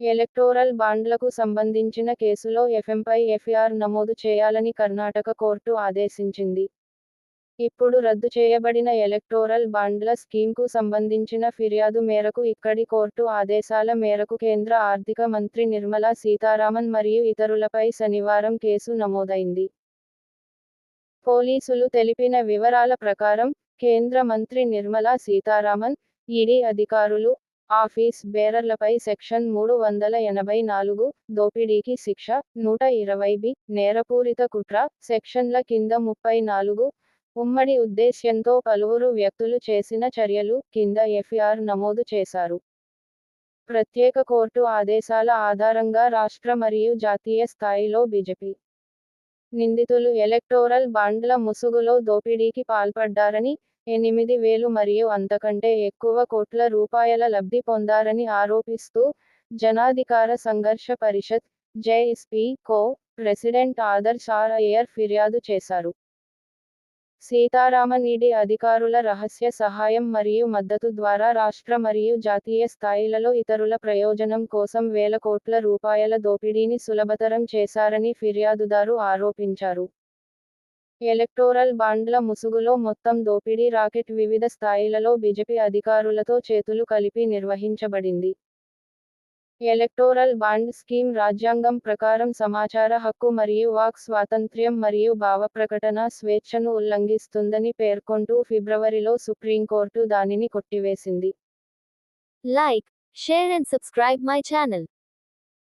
Electoral బాండ్లకు సంబంధించిన కేసులో ఎఫ్ఎంపై ఎఫ్ఐఆర్ నమోదు చేయాలని కర్ణాటక కోర్టు ఆదేశించింది. ఇప్పుడు రద్దు చేయబడిన ఎలక్టోరల్ బాండ్ల స్కీమ్కు సంబంధించిన ఫిర్యాదు మేరకు ఇక్కడి కోర్టు ఆదేశాల మేరకు కేంద్ర ఆర్థిక మంత్రి నిర్మలా సీతారామన్ మరియు ఇతరులపై శనివారం కేసు నమోదైంది. పోలీసులు తెలిపిన వివరాల ప్రకారం కేంద్ర మంత్రి నిర్మలా సీతారామన్ ఈడీ అధికారులు ఆఫీస్ బేరర్లపై సెక్షన్ మూడు వందల ఎనభై నాలుగు దోపిడీకి శిక్ష నూట ఇరవై బి నేరపూరిత కుట్ర సెక్షన్ల కింద ముప్పై నాలుగు. ఉమ్మడి ఉద్దేశ్యంతో పలువురు వ్యక్తులు చేసిన చర్యలు కింద ఎఫ్ఐఆర్ నమోదు చేశారు. ప్రత్యేక కోర్టు ఆదేశాల ఆధారంగా రాష్ట్ర మరియు జాతీయ స్థాయిలో బీజేపీ నిందితులు ఎలక్టోరల్ బాండ్ల ముసుగులో దోపిడీకి పాల్పడ్డారని ఎనిమిది వేలు మరియు అంతకంటే ఎక్కువ కోట్ల రూపాయల లబ్ధి పొందారని ఆరోపిస్తూ Janadhikara Sangharsha Parishad JSP co president Adarsh R Iyer ఫిర్యాదు చేశారు. సీతారామన్ ఈడీ అధికారుల రహస్య సహాయం మరియు మద్దతు ద్వారా రాష్ట్ర మరియు జాతీయ స్థాయిలలో ఇతరుల ప్రయోజనం కోసం వేల కోట్ల రూపాయల దోపిడీని సులభతరం చేశారని ఫిర్యాదుదారు ఆరోపించారు. ఎలక్టోరల్ బాండ్ల ముసుగులో మొత్తం దోపిడీ రాకెట్ వివిధ స్థాయిలలో బీజేపీ అధికారులతో చేతులు కలిపి నిర్వహించబడింది. ఎలక్టోరల్ బాండ్ స్కీమ్ రాజ్యాంగం ప్రకారం సమాచార హక్కు మరియు వాక్ స్వాతంత్ర్యం మరియు భావప్రకటన స్వేచ్ఛను ఉల్లంఘిస్తుందని పేర్కొంటూ ఫిబ్రవరిలో సుప్రీంకోర్టు దానిని కొట్టివేసింది. Like share and subscribe my channel.